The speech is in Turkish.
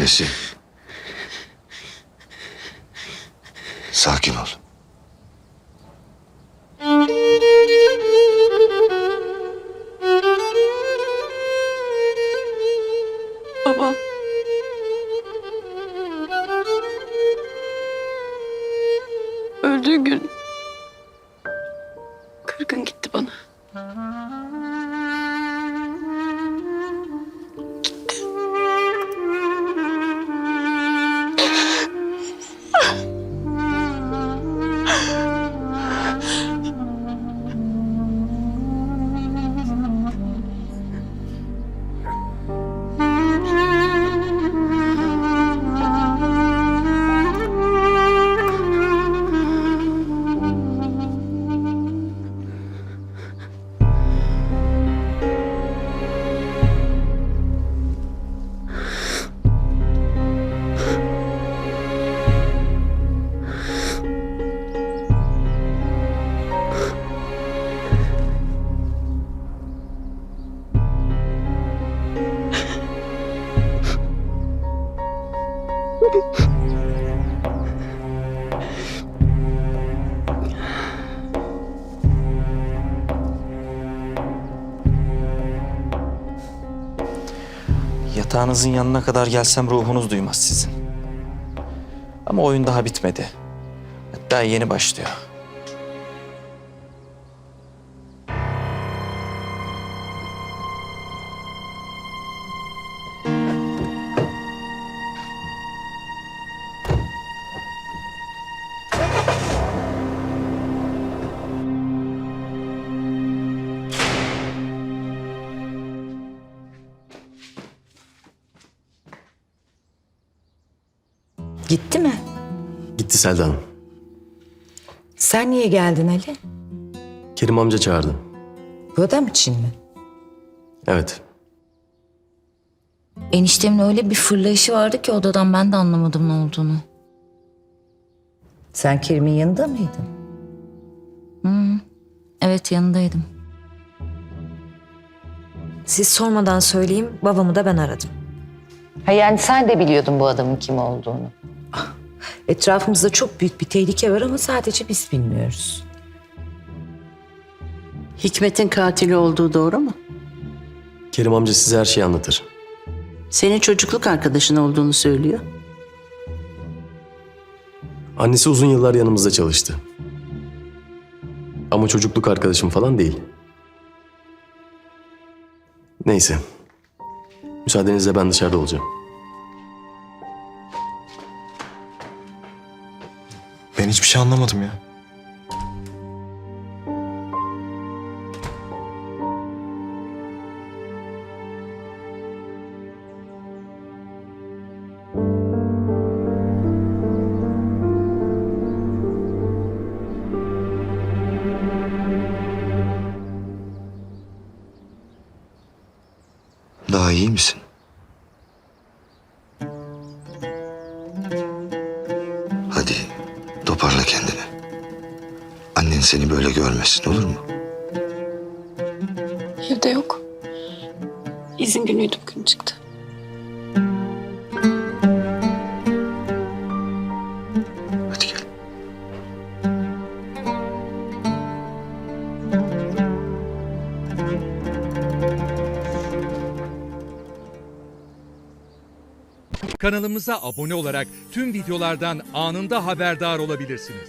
Nesi? Sakin ol. Baba. Öldüğü gün kırgın gitti bana. Yatağınızın yanına kadar gelsem ruhunuz duymaz sizin. Ama oyun daha bitmedi. Hatta yeni başlıyor. Gitti mi? Gitti Selda Hanım. Sen niye geldin Ali? Kerim amca çağırdı. Bu adam için mi? Evet. Eniştemin öyle bir fırlayışı vardı ki odadan ben de anlamadım ne olduğunu. Sen Kerim'in yanında mıydın? Evet yanındaydım. Siz sormadan söyleyeyim, babamı da ben aradım. Ha yani sen de biliyordun bu adamın kim olduğunu. Etrafımızda çok büyük bir tehlike var ama sadece biz bilmiyoruz. Hikmet'in katili olduğu doğru mu? Kerim amca size her şeyi anlatır. Senin çocukluk arkadaşın olduğunu söylüyor. Annesi uzun yıllar yanımızda çalıştı. Ama çocukluk arkadaşım falan değil. Neyse. Müsaadenizle ben dışarıda olacağım. Şey anlamadım ya. Daha iyi misin? Seni böyle görmesin olur mu? Evde yok. İzin günüydü bugün çıktı. Hadi gel. Kanalımıza abone olarak tüm videolardan anında haberdar olabilirsiniz.